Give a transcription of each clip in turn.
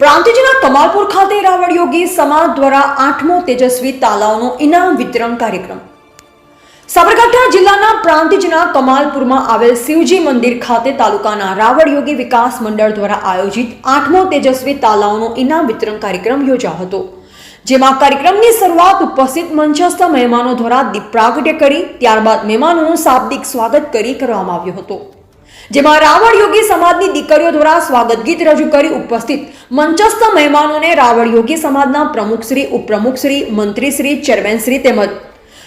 પ્રાંતિજના કમાલપુર ખાતે રાવણ યોગી સમાજ દ્વારા આઠમો તેજસ્વી તાલાઓનો ઇનામ વિતરણ કાર્યક્રમ. સાબરકાંઠા જિલ્લાના પ્રાંતિજના કમાલપુરમાં આવેલ શિવજી મંદિર ખાતે તાલુકાના રાવળ યોગી વિકાસ મંડળ દ્વારા આયોજિત આઠમો તેજસ્વી તાલાઓનો ઇનામ વિતરણ કાર્યક્રમ યોજાયો હતો. જેમાં કાર્યક્રમની શરૂઆત ઉપસ્થિત મંચસ્થ મહેમાનો દ્વારા દીપ પ્રાગટ્ય કરી, ત્યારબાદ મહેમાનોનું શાબ્દિક સ્વાગત કરી કરવામાં આવ્યું હતું. જેમાં રાવણ યોગી સમાજની દીકરીઓ દ્વારા સ્વાગત ગીત રજૂ કરી ઉપસ્થિત મંચસ્થ મહેમાનોને રાવણ યોગી સમાજના પ્રમુખશ્રી ઉપપ્રમુખશ્રી મંત્રીશ્રી ચેરમેનશ્રી તેમજ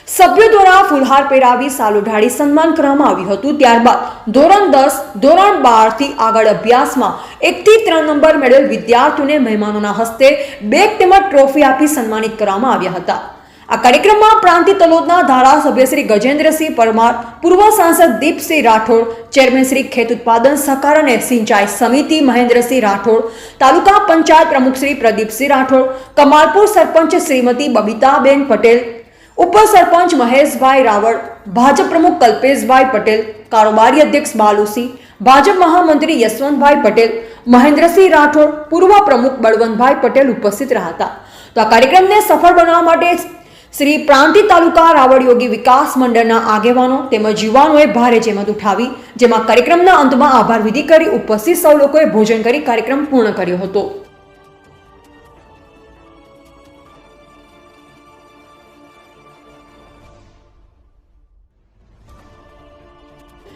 સભ્યો દ્વારા ફુલહાર પહેરાવી સાલુ ઢાળી સન્માન કરવામાં આવ્યું હતું. ત્યારબાદ ધોરણ દસ, ધોરણ બારથી આગળ અભ્યાસમાં એકથી ત્રણ નંબર મેળવેલ વિદ્યાર્થીઓને મહેમાનોના હસ્તે બેગ તેમજ ટ્રોફી આપી સન્માનિત કરવામાં આવ્યા હતા. આ કાર્યક્રમમાં પ્રાંતિ તલોદના ધારાસભ્ય શ્રી ગજેન્દ્રસિંહ પરમાર, પૂર્વ સાંસદ દીપસિંહ રાઠોડ, ચેરમેન શ્રી ખેત ઉત્પાદન સહકાર અને સિંચાઈ સમિતિ મહેન્દ્રસિંહ રાઠોડ, તાલુકા પંચાયત પ્રમુખ શ્રી પ્રદીપસિંહ રાઠોડ, કમાલપુર સરપંચ શ્રીમતી બબીતાબેન પટેલ ઉપસરપંચ મહેશભાઈ રાવળ, ભાજપ પ્રમુખ કલ્પેશભાઈ પટેલ, કારોબારી અધ્યક્ષ બાલુસિંહ ભાજપ મહામંત્રી યશવંતભાઈ પટેલ, મહેન્દ્રસિંહ રાઠોડ, પૂર્વ પ્રમુખ બળવંતભાઈ પટેલ ઉપસ્થિત રહ્યા હતા. તો આ કાર્યક્રમને સફળ બનાવવા માટે શ્રી પ્રાંતિ તાલુકા રાવળ યોગી વિકાસ મંડળના આગેવાનો તેમજ યુવાનોએ ભારે જેમત ઉઠાવી, જેમાં કાર્યક્રમના અંતમાં આભાર વિધિ કરી ઉપસ્થિત સૌ લોકોએ ભોજન કરી કાર્યક્રમ પૂર્ણ કર્યો હતો.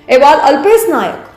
અહેવાલ અલ્પેશ નાયક.